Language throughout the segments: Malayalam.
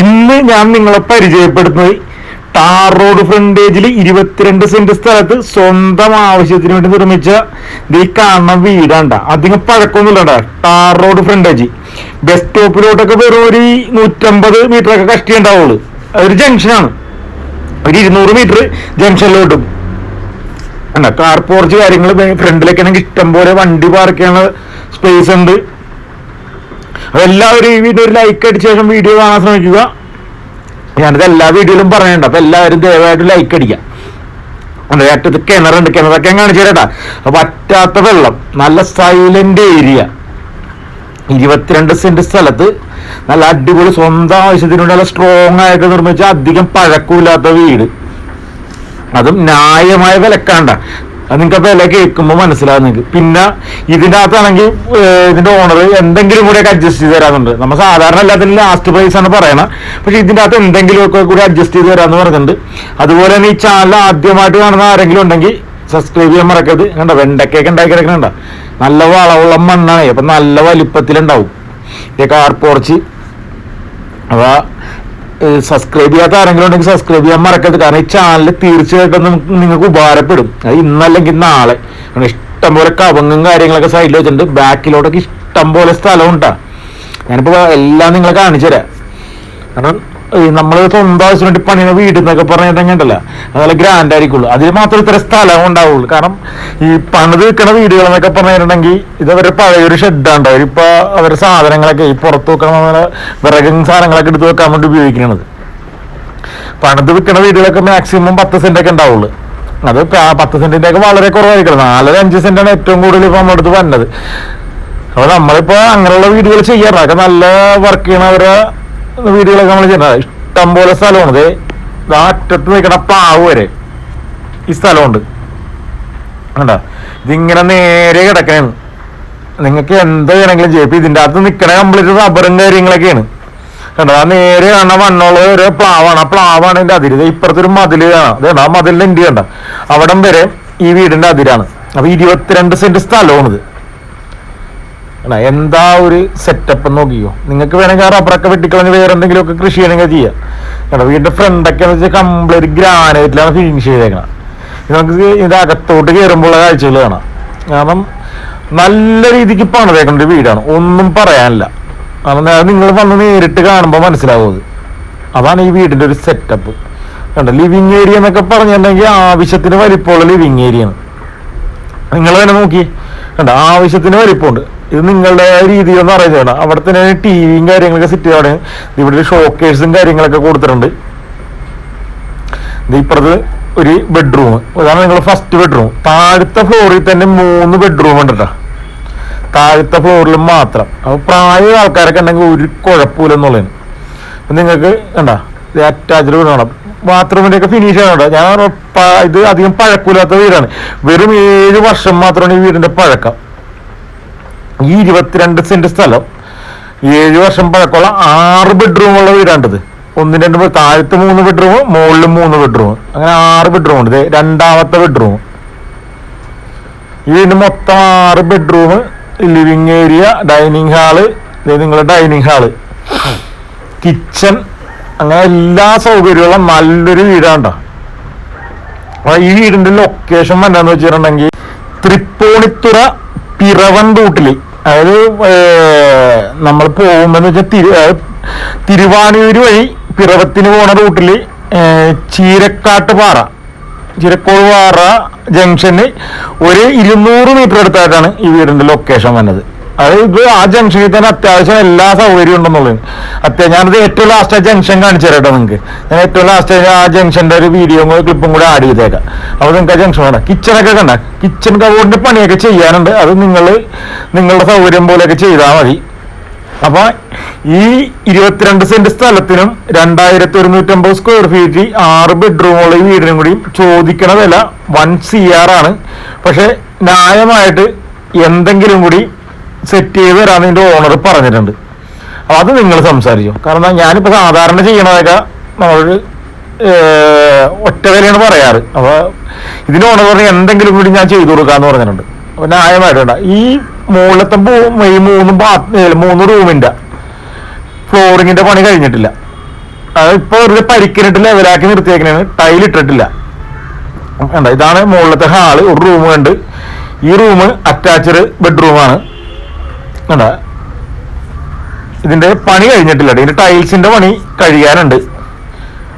ഇന്ന് ഞാൻ നിങ്ങളെ പരിചയപ്പെടുത്തുന്നത് ടാർ റോഡ് ഫ്രണ്ടേജിൽ ഇരുപത്തിരണ്ട് സെന്റ് സ്ഥലത്ത് സ്വന്തം ആവശ്യത്തിന് വേണ്ടി നിർമ്മിച്ച ഈ കാണുന്ന വീടാണ്ട അധികം പഴക്കമൊന്നുമില്ലണ്ട ടാർ റോഡ് ഫ്രണ്ടേജ് ബസ് സ്റ്റോപ്പിലോട്ടൊക്കെ വെറും ഒരു നൂറ്റമ്പത് മീറ്റർ ഒക്കെ കഷ്ടി ഉണ്ടാവുള്ളൂ. അതൊരു ജംഗ്ഷനാണ് ഒരു ഇരുന്നൂറ് മീറ്റർ ജംഗ്ഷനിലോട്ടും അല്ല കാർ പോർച്ച് കാര്യങ്ങൾ ഫ്രണ്ടിലൊക്കെ ആണെങ്കിൽ ഇഷ്ടം പോലെ വണ്ടി പാർക്ക് ചെയ്യാനുള്ള സ്പേസ് ഉണ്ട്. അപ്പൊ എല്ലാവരും ഈ വീഡിയോ ഒരു ലൈക്ക് അടിച്ച ശേഷം വീഡിയോ കാണാൻ ശ്രമിക്കുക. ഞാനിത് എല്ലാ വീഡിയോയിലും പറയുന്നുണ്ട് അപ്പൊ എല്ലാവരും ദയവായിട്ട് ലൈക്ക് അടിക്കാം അതെ അറ്റത്ത് കിണറുണ്ട്. കിണറൊക്കെ കാണിച്ചു തരട്ടാ. അപ്പൊ പറ്റാത്ത വെള്ളം. നല്ല സൈലന്റ് ഏരിയ ഇരുപത്തിരണ്ട് സെന്റ് സ്ഥലത്ത് നല്ല അടിപൊളി സ്വന്തം ആവശ്യത്തിന് വേണ്ടി നല്ല സ്ട്രോങ് ആയിട്ട് നിർമ്മിച്ച അധികം പഴക്കമില്ലാത്ത വീട്. അതും ന്യായമായ വിലക്കാണ്ട. അത് നിങ്ങൾക്ക് വില കേൾക്കുമ്പോൾ മനസ്സിലാവും നിങ്ങൾക്ക് പിന്നെ ഇതിന്റെ അകത്താണെങ്കിൽ ഇതിന്റെ ഓണർ എന്തെങ്കിലും കൂടെ ഒക്കെ അഡ്ജസ്റ്റ് ചെയ്ത് തരാറുണ്ട് നമ്മൾ സാധാരണ എല്ലാത്തിനും ലാസ്റ്റ് പ്രൈസ് ആണ് പറയണത് പക്ഷെ ഇതിന്റെ അകത്ത് എന്തെങ്കിലും ഒക്കെ കൂടി അഡ്ജസ്റ്റ് ചെയ്ത് തരാമെന്ന് പറഞ്ഞിട്ടുണ്ട്. അതുപോലെ തന്നെ ഈ ചാനൽ ആദ്യമായിട്ട് കാണുന്ന ആരെങ്കിലും ഉണ്ടെങ്കിൽ സബ്സ്ക്രൈബ് ചെയ്യാൻ മറക്കരുത്. കണ്ട? വെണ്ടക്കയൊക്കെ ഉണ്ടാക്കി കിടക്കണണ്ട നല്ല വളവുള്ള മണ്ണാണ്. അപ്പൊ നല്ല വലിപ്പത്തിലുണ്ടാവും. ഇതൊക്കെ ആർപ്പുറച്ച് അപ്പോൾ അപ്പൊ സബ്സ്ക്രൈബ് ചെയ്യാത്ത ആരെങ്കിലും ഉണ്ടെങ്കിൽ സബ്സ്ക്രൈബ് ചെയ്യാൻ മറക്കരുത്. കാരണം ഈ ചാനൽ തീർച്ചയായിട്ടും നിങ്ങൾക്ക് ഉപകാരപ്പെടും. അത് ഇന്നല്ലെങ്കിൽ നാളെ. കാരണം ഇഷ്ടം പോലെ കവങ്ങും കാര്യങ്ങളൊക്കെ സൈഡിൽ വെച്ചിട്ടുണ്ട്. ബാക്കിലോട്ടൊക്കെ ഇഷ്ടംപോലെ സ്ഥലം ഉണ്ടാ ഞാനിപ്പോ എല്ലാം നിങ്ങളെ കാണിച്ചു തരാം കാരണം നമ്മൾ സ്വന്തം ആവശ്യം വേണ്ടി പണിയുന്ന വീട് എന്നൊക്കെ പറഞ്ഞിട്ടുണ്ടല്ലോ അതുപോലെ ഗ്രാൻഡ് ആയിരിക്കുള്ളൂ. അതിൽ മാത്രം ഇത്ര സ്ഥലം ഉണ്ടാവുള്ളൂ. കാരണം ഈ പണിത് വെക്കണ വീടുകൾ എന്നൊക്കെ പറഞ്ഞിട്ടുണ്ടെങ്കിൽ ഇത് അവരുടെ പഴയൊരു ഷെഡാണ് അവരിപ്പോ അവരുടെ സാധനങ്ങളൊക്കെ ഈ പുറത്ത് വെക്കണ വിറകും സാധനങ്ങളൊക്കെ എടുത്ത് വെക്കാൻ വേണ്ടി ഉപയോഗിക്കുന്നത് പണിത് വിൽക്കുന്ന വീടുകളൊക്കെ മാക്സിമം പത്ത് സെന്റ് ഒക്കെ ഉണ്ടാവുള്ളൂ. അത് പത്ത് സെന്റിന്റെ ഒക്കെ വളരെ കുറവായിരിക്കണം. നാലര അഞ്ച് ആണ് ഏറ്റവും കൂടുതൽ ഇപ്പൊ നമ്മുടെ അടുത്ത് വന്നത്. അപ്പൊ നമ്മളിപ്പോ അങ്ങനെയുള്ള വീടുകൾ ചെയ്യാറ് അതൊക്കെ നല്ല വർക്ക് ചെയ്യണവരെ വീടുകളൊക്കെ നമ്മൾ ചെയ്യുന്നത്. ഇഷ്ടം പോലെ സ്ഥലമാണ് അറ്റത്ത് നിൽക്കണ പ്ലാവ് വരെ ഈ സ്ഥലമുണ്ട്. കണ്ട? ഇതിങ്ങനെ നേരെ കിടക്കണേന്ന്. നിങ്ങൾക്ക് എന്ത് വേണമെങ്കിലും ചെയ്യും. ഇപ്പൊ ഇതിന്റെ അകത്ത് നിൽക്കണ കംപ്ലീറ്റ് റബ്ബറും കാര്യങ്ങളൊക്കെയാണ്. കണ്ടോ? ആ നേരെ കാണുന്ന മണ്ണുള്ള ഒരു പ്ലാവാണ്. ആ പ്ലാവാണ് എന്റെ അതിര്. ഇപ്പുറത്തൊരു മതിൽ കാണാം. അതേ ആ മതിലിന്റെ ഇന്ത്യ കണ്ട? അവിടം വരെ ഈ വീടിന്റെ അതിരാണ്. അപ്പൊ ഇരുപത്തിരണ്ട് സെന്റ് സ്ഥലമാണിത്. എന്താ ഒരു സെറ്റപ്പ് നോക്കിയോ നിങ്ങൾക്ക് വേണമെങ്കിൽ ആ റബ്ബറൊക്കെ വെട്ടിക്കളഞ്ഞ് വേറെ എന്തെങ്കിലുമൊക്കെ കൃഷി ചെയ്യണമെങ്കിൽ ചെയ്യാം. കേട്ടോ വീടിന്റെ ഫ്രണ്ടൊക്കെ എന്ന് വെച്ചാൽ കംപ്ലീറ്റ് ഗ്രാനൈറ്റിലാണ് ഫിനിഷ് ചെയ്തേക്കണം. നമുക്ക് ഇത് അകത്തോട്ട് കയറുമ്പോഴുള്ള കാഴ്ചകൾ കാണാം. കാരണം നല്ല രീതിക്ക് പണിതേക്കുന്ന ഒരു വീടാണ്. ഒന്നും പറയാനില്ല. കാരണം നിങ്ങൾ വന്ന് നേരിട്ട് കാണുമ്പോൾ മനസ്സിലാവുന്നത് അതാണ് ഈ വീടിന്റെ ഒരു സെറ്റപ്പ് കണ്ടോ ലിവിങ് ഏരിയ എന്നൊക്കെ പറഞ്ഞിട്ടുണ്ടെങ്കിൽ ആവശ്യത്തിന് വലിപ്പമുള്ള ലിവിങ് ഏരിയ ആണ്. നിങ്ങൾ തന്നെ നോക്കി കണ്ട ആവശ്യത്തിന് വലിപ്പമുണ്ട് ഇത് നിങ്ങളുടെ രീതിയിൽ ഒന്ന് ചെയ്യണം അവിടെ തന്നെ ടി വിയും കാര്യങ്ങളൊക്കെ സെറ്റ് ചെയ്യാണ് ഇവിടെ ഷോക്കേഴ്സും കാര്യങ്ങളൊക്കെ കൊടുത്തിട്ടുണ്ട്. ഇപ്പുറത്ത് ഒരു ബെഡ്റൂം അതാണ് നിങ്ങൾ ഫസ്റ്റ് ബെഡ്റൂം താഴത്തെ ഫ്ലോറിൽ തന്നെ മൂന്ന് ബെഡ്റൂം ഉണ്ട് കേട്ടോ താഴത്തെ ഫ്ലോറിൽ മാത്രം. അപ്പൊ പ്രായ ആൾക്കാരൊക്കെ ഉണ്ടെങ്കിൽ ഒരു കുഴപ്പമില്ല എന്നുള്ളതിന് നിങ്ങൾക്ക് കണ്ട അറ്റാച്ച്ഡ് വേണം ബാത്റൂമിന്റെ ഒക്കെ ഫിനിഷ് ആണ് ഞാൻ ഇത് അധികം പഴക്കമില്ലാത്ത വീടാണ്. വെറും ഏഴ് വർഷം മാത്രമാണ് ഈ വീടിന്റെ പഴക്കം. ഈ ഇരുപത്തിരണ്ട് സെന്റ് സ്ഥലം ഏഴ് വർഷം പഴക്കമുള്ള ആറ് ബെഡ്റൂമുള്ള വീടാണിത്. ഒന്ന് രണ്ട് താഴത്ത് മൂന്ന് ബെഡ്റൂം മുകളിലും മൂന്ന് ബെഡ്റൂം അങ്ങനെ ആറ് ബെഡ്റൂം ഉണ്ട്. രണ്ടാമത്തെ ബെഡ്റൂം വീടിന് മൊത്തം ആറ് bedroom living area dining hall നിങ്ങളുടെ ഡൈനിങ് ഹാൾ കിച്ചൺ അങ്ങനെ എല്ലാ സൗകര്യമുള്ള നല്ലൊരു വീടാണ്ട ഈ വീടിന്റെ ലൊക്കേഷൻ എന്താന്ന് വെച്ചിട്ടുണ്ടെങ്കിൽ തൃപ്പൂണിത്തുറ പിറവൻ റൂട്ടിൽ അതായത് നമ്മൾ പോകുമ്പോന്ന് വെച്ചാൽ തിരു തിരുവാനൂര് വഴി പിറവത്തിന് പോണ റൂട്ടിൽ ഏർ ചീരക്കാട്ട് പാറ ചീരക്കോട് പാറ ജംഗ്ഷന് ഒരു ഇരുന്നൂറ് മീറ്റർ അടുത്തായിട്ടാണ് ഈ വീടിന്റെ ലൊക്കേഷൻ വന്നത്. അതായത് ഇത് ആ ജംഗ്ഷനിൽ തന്നെ അത്യാവശ്യം എല്ലാ സൗകര്യവും ഉണ്ടെന്നുള്ളത് അത്യാവശ്യം ഞാനത് ഏറ്റവും ലാസ്റ്റ് ആ ജംഗ്ഷൻ കാണിച്ചു തരട്ടോ നിങ്ങൾക്ക് ഞാൻ ഏറ്റവും ലാസ്റ്റ് ആ ജംഗ്ഷന്റെ ഒരു വീഡിയോ ക്ലിപ്പും കൂടെ ആഡ് ചെയ്തേക്കാം. അപ്പോൾ നിങ്ങൾക്ക് ആ ജംഗ്ഷൻ വേണ്ട കിച്ചണൊക്കെ കണ്ട? കിച്ചൺ കബോർഡിന്റെ പണിയൊക്കെ ചെയ്യാനുണ്ട്. അത് നിങ്ങൾ നിങ്ങളുടെ സൗകര്യം പോലെയൊക്കെ ചെയ്താൽ മതി. അപ്പൊ ഈ ഇരുപത്തിരണ്ട് സെന്റ് സ്ഥലത്തിനും രണ്ടായിരത്തി ഒരുന്നൂറ്റമ്പത് സ്ക്വയർ ഫീറ്റ് ആറ് ബെഡ്റൂമുള്ള വീടിനും കൂടി ചോദിക്കണ വില വൺ സി ആർ ആണ്. പക്ഷെ ന്യായമായിട്ട് എന്തെങ്കിലും കൂടി സെറ്റ് ചെയ്ത് തരാമെന്ന് ഇതിന്റെ ഓണർ പറഞ്ഞിട്ടുണ്ട്. അപ്പൊ അത് നിങ്ങൾ സംസാരിച്ചു കാരണം ഞാനിപ്പോ സാധാരണ ചെയ്യണതൊക്കെ നമ്മൾ ഒറ്റ വിലയാണ് പറയാറ്. അപ്പോൾ ഇതിന് ഓണർ പറഞ്ഞ എന്തെങ്കിലും കൂടി ഞാൻ ചെയ്തു കൊടുക്കാന്ന് പറഞ്ഞിട്ടുണ്ട്. അപ്പൊ ന്യായമായിട്ടുണ്ട് ഈ മുകളിലത്തെ ഈ മൂന്ന് ബാത്ത് മൂന്ന് റൂമിന്റെ ഫ്ലോറിങ്ങിന്റെ പണി കഴിഞ്ഞിട്ടില്ല. അത് ഇപ്പൊ ഒരു പരിക്കിനിട്ട് ലെവലാക്കി നിർത്തിയേക്കണേണ് ടൈൽ ഇട്ടിട്ടില്ല. ഇതാണ് മുകളിലത്തെ ഹാൾ. ഒരു റൂം ഉണ്ട് ഈ റൂം അറ്റാച്ച്ഡ് ബെഡ്റൂമാണ് കണ്ട. ഇതിന്റെ പണി കഴിഞ്ഞിട്ടില്ല. ഇതിന്റെ ടൈൽസിന്റെ പണി കഴിയാനുണ്ട്.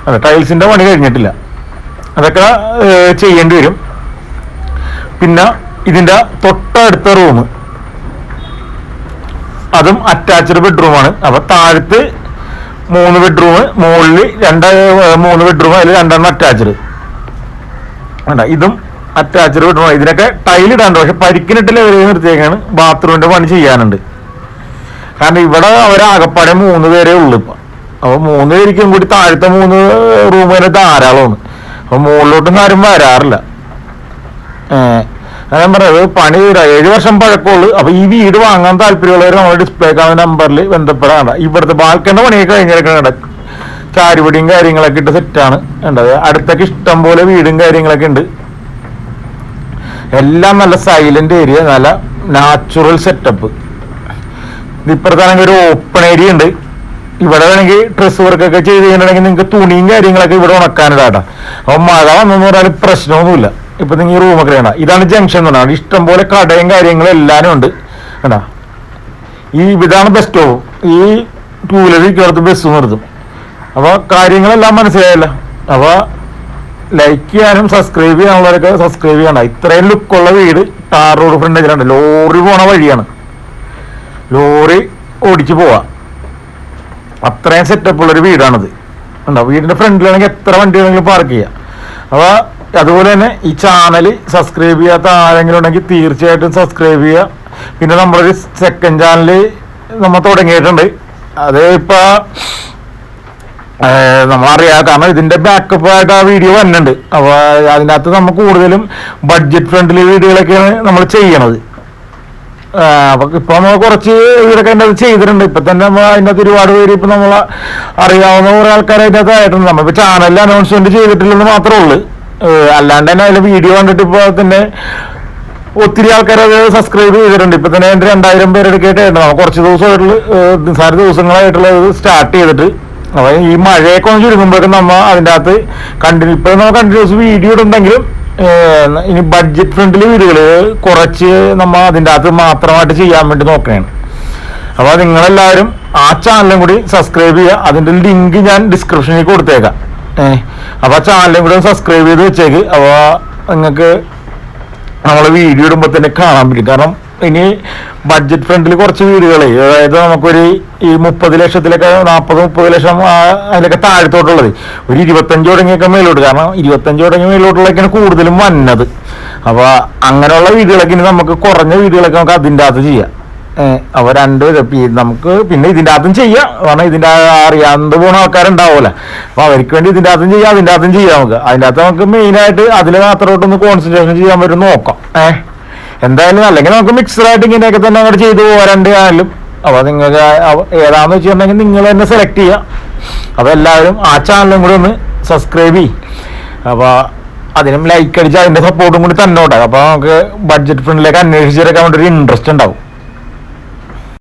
അതെ ടൈൽസിന്റെ പണി കഴിഞ്ഞിട്ടില്ല. അതൊക്കെ ചെയ്യേണ്ടി വരും. പിന്നെ ഇതിന്റെ തൊട്ടടുത്ത റൂം അതും അറ്റാച്ച്ഡ് ബെഡ്റൂമാണ് അപ്പൊ താഴത്ത് മൂന്ന് ബെഡ്റൂം മുകളിൽ രണ്ട് മൂന്ന് ബെഡ്റൂം അതിൽ രണ്ടെണ്ണം അറ്റാച്ച്ഡ് ഇതും അറ്റാച്ച്ഡ് ബെഡ്റൂം ഇതിനൊക്കെ ടൈലിടാണ്ട് പക്ഷെ പരിക്കിനിട്ടില്ല വരെ നിർത്തിയേക്കാണ്. ബാത്റൂമിന്റെ പണി ചെയ്യാനുണ്ട്. കാരണം ഇവിടെ അവരാകപ്പാടെ മൂന്ന് പേരേ ഉള്ളു ഇപ്പൊ. അപ്പൊ മൂന്ന് പേരിക്കും കൂടി താഴത്തെ മൂന്ന് റൂം വരെ ധാരാളമാണ്. അപ്പൊ മുകളിലോട്ടൊന്നും ആരും വരാറില്ല. ഞാൻ പറഞ്ഞത്. പണി ഏഴ് വർഷം പഴക്കമുള്ളൂ. അപ്പൊ ഈ വീട് വാങ്ങാൻ താല്പര്യമുള്ളവർ നമ്മുടെ ഡിസ്പ്ലേ കാണുന്ന നമ്പറിൽ ബന്ധപ്പെടാണ്ട ഇവിടുത്തെ ബാൽക്കണ്ട പണിയൊക്കെ കഴിഞ്ഞിരിക്കണ ചാരുപടിയും കാര്യങ്ങളൊക്കെ ഇട്ട് സെറ്റാണ് ഉണ്ടത് അടുത്തൊക്കെ ഇഷ്ടം പോലെ വീടും കാര്യങ്ങളൊക്കെ ഉണ്ട്. എല്ലാം നല്ല സൈലന്റ് ഏരിയ നല്ല നാച്ചുറൽ സെറ്റപ്പ് ഇപ്പുറത്താണെങ്കിൽ ഒരു ഓപ്പൺ ഏരിയ ഉണ്ട്. ഇവിടെ വേണമെങ്കിൽ ഡ്രസ് വർക്കൊക്കെ ചെയ്ത് കഴിഞ്ഞിട്ടുണ്ടെങ്കിൽ നിങ്ങൾക്ക് തുണിയും കാര്യങ്ങളൊക്കെ ഇവിടെ ഉണക്കാനിടാട്ടാ അപ്പൊ മഴ വന്നെന്ന് പറഞ്ഞാൽ പ്രശ്നമൊന്നുമില്ല. ഇപ്പൊ നിങ്ങൾ ഈ റൂമൊക്കെ വേണ്ട ഇതാണ് ജംഗ്ഷൻ എന്ന് പറഞ്ഞാൽ ഇഷ്ടംപോലെ കടയും കാര്യങ്ങളും എല്ലാവരും ഉണ്ട്. കണ്ടാ? ഈ ഇതാണ് ബെസ്റ്റോ ഈ ടൂ വീലർ ഇരിക്കുന്നിടത്ത് ബസ് നിർത്തും അപ്പൊ കാര്യങ്ങളെല്ലാം മനസ്സിലായല്ലോ. അപ്പൊ ലൈക്ക് ചെയ്യാനും സബ്സ്ക്രൈബ് ചെയ്യാനുള്ളവരൊക്കെ സബ്സ്ക്രൈബ് ചെയ്യണം. ഇത്രയും ലുക്കുള്ള വീട് ടാർ റോഡ് ഫ്രണ്ടേജിലുണ്ട് ലോറി പോണ വഴിയാണ്. ലോറി ഓടിച്ചു പോവാ. അത്രയും സെറ്റപ്പ് ഉള്ളൊരു വീടാണിത്. ഉണ്ടോ വീടിന്റെ ഫ്രണ്ടിലാണെങ്കിൽ എത്ര വണ്ടി വേണമെങ്കിലും പാർക്ക് ചെയ്യാം. അപ്പോൾ അതുപോലെ തന്നെ ഈ ചാനൽ സബ്സ്ക്രൈബ് ചെയ്യാത്ത ആരെങ്കിലും ഉണ്ടെങ്കിൽ തീർച്ചയായിട്ടും സബ്സ്ക്രൈബ് ചെയ്യുക പിന്നെ നമ്മളൊരു സെക്കൻഡ് ചാനൽ നമ്മൾ തുടങ്ങിയിട്ടുണ്ട്. അത് ഇപ്പൊ ഏഹ് നമ്മളറിയാം കാരണം ഇതിന്റെ ബാക്കപ്പ് ആയിട്ട് ആ വീഡിയോ വന്നിട്ടുണ്ട്. അപ്പൊ അതിനകത്ത് നമ്മൾ കൂടുതലും ബഡ്ജറ്റ് ഫ്രണ്ട്ലി വീഡിയോകളൊക്കെയാണ് നമ്മൾ ചെയ്യണത്. അപ്പൊ ഇപ്പൊ നമ്മൾ കുറച്ച് ഇവരൊക്കെ അതിന്റെ അത് ചെയ്തിട്ടുണ്ട്. ഇപ്പൊ തന്നെ നമ്മൾ അതിന്റെ അകത്ത് ഒരുപാട് പേര് ഇപ്പൊ നമ്മൾ അറിയാവുന്ന കുറെ ആൾക്കാർ അതിന്റെ ആയിട്ടുണ്ട്. നമ്മളിപ്പോ ചാനലിൽ അനൗൺസ്മെന്റ് ചെയ്തിട്ടില്ലെന്ന് മാത്രമേ ഉള്ളൂ. അല്ലാണ്ട് തന്നെ അതിൽ വീഡിയോ കണ്ടിട്ട് ഇപ്പൊ തന്നെ ഒത്തിരി ആൾക്കാർ അത് സബ്സ്ക്രൈബ് ചെയ്തിട്ടുണ്ട്. ഇപ്പൊ തന്നെ എന്റെ രണ്ടായിരം നമ്മൾ കുറച്ച് ദിവസമായിട്ടുള്ള നിസാര ദിവസങ്ങളായിട്ടുള്ള സ്റ്റാർട്ട് ചെയ്തിട്ട് അപ്പൊ ഈ മഴയൊക്കെ ഒന്ന് ചുരുങ്ങുമ്പോഴൊക്കെ നമ്മ അതിന്റെ അകത്ത് കണ്ടിന്യൂ ഇപ്പൊ നമ്മൾ കണ്ടിന്യൂസ് വീഡിയോ ഇടുണ്ടെങ്കിലും ഇനി ബഡ്ജറ്റ് ഫ്രണ്ട്ലി വീടുകൾ കുറച്ച് നമ്മ അതിന്റെ അകത്ത് മാത്രമായിട്ട് ചെയ്യാൻ വേണ്ടി നോക്കുകയാണ് അപ്പോൾ നിങ്ങളെല്ലാവരും ആ ചാനലും കൂടി സബ്സ്ക്രൈബ് ചെയ്യുക. അതിന്റെ ലിങ്ക് ഞാൻ ഡിസ്ക്രിപ്ഷനിൽ കൊടുത്തേക്കാം. ഏഹ് അപ്പോൾ ആ ചാനലും കൂടി സബ്സ്ക്രൈബ് ചെയ്ത് വെച്ചേക്ക്. അപ്പോൾ നിങ്ങൾക്ക് നമ്മളെ വീഡിയോ ഇടുമ്പോൾ തന്നെ കാണാൻ പറ്റും. കാരണം ഇനി ബഡ്ജറ്റ് ഫ്രണ്ടിൽ കുറച്ച് വീടുകളെ. അതായത് നമുക്കൊരു ഈ മുപ്പത് ലക്ഷത്തിലൊക്കെ നാൽപ്പത് മുപ്പത് ലക്ഷം അതിലൊക്കെ താഴത്തോട്ടുള്ളത്. ഒരു ഇരുപത്തഞ്ച് തുടങ്ങിയൊക്കെ മേലോട്ട്. കാരണം ഇരുപത്തഞ്ച് തുടങ്ങിയ മേലോട്ടുള്ളതൊക്കെയാണ് കൂടുതലും വന്നത്. അപ്പൊ അങ്ങനെയുള്ള വീടുകളൊക്കെ ഇനി നമുക്ക് കുറഞ്ഞ വീടുകളൊക്കെ നമുക്ക് അതിന്റെ അകത്ത് ചെയ്യാം. ഏഹ് അപ്പൊ രണ്ട് നമുക്ക് പിന്നെ ഇതിന്റെ അകത്തും ചെയ്യാം. കാരണം ഇതിന്റെ അറിയാണ്ട് പോണ ആൾക്കാരുണ്ടാവുമല്ലോ. അപ്പൊ അവർക്ക് വേണ്ടി ഇതിന്റെ അകത്തും ചെയ്യാം അതിന്റെ അകത്തും ചെയ്യാം നമുക്ക്. അതിന്റെ അകത്ത് നമുക്ക് മെയിനായിട്ട് അതിൽ മാത്രമായിട്ടൊന്ന് കോൺസെൻട്രേഷൻ ചെയ്യാൻ പറ്റും നോക്കാം. ഏഹ് എന്തായാലും അല്ലെങ്കിൽ നമുക്ക് മിക്സറായിട്ട് ഇങ്ങനെയൊക്കെ തന്നെ അങ്ങോട്ട് ചെയ്തു പോരാണ്ട് ആയാലും അപ്പൊ നിങ്ങൾക്ക് ഏതാന്ന് വെച്ചിട്ടുണ്ടെങ്കിൽ നിങ്ങൾ തന്നെ സെലക്ട് ചെയ്യുക അപ്പൊ എല്ലാവരും ആ ചാനലും കൂടി ഒന്ന് സബ്സ്ക്രൈബ് ചെയ്യും. അപ്പൊ അതിനും ലൈക്ക് അടിച്ച് അതിന്റെ സപ്പോർട്ടും കൂടി തന്നോട്ടെ. അപ്പോൾ അപ്പൊ നമുക്ക് ബഡ്ജറ്റ് ഫ്രണ്ടിലേക്ക് അന്വേഷിച്ചിട്ടൊക്കെ ഒരു ഇൻട്രസ്റ്റ് ഉണ്ടാവും.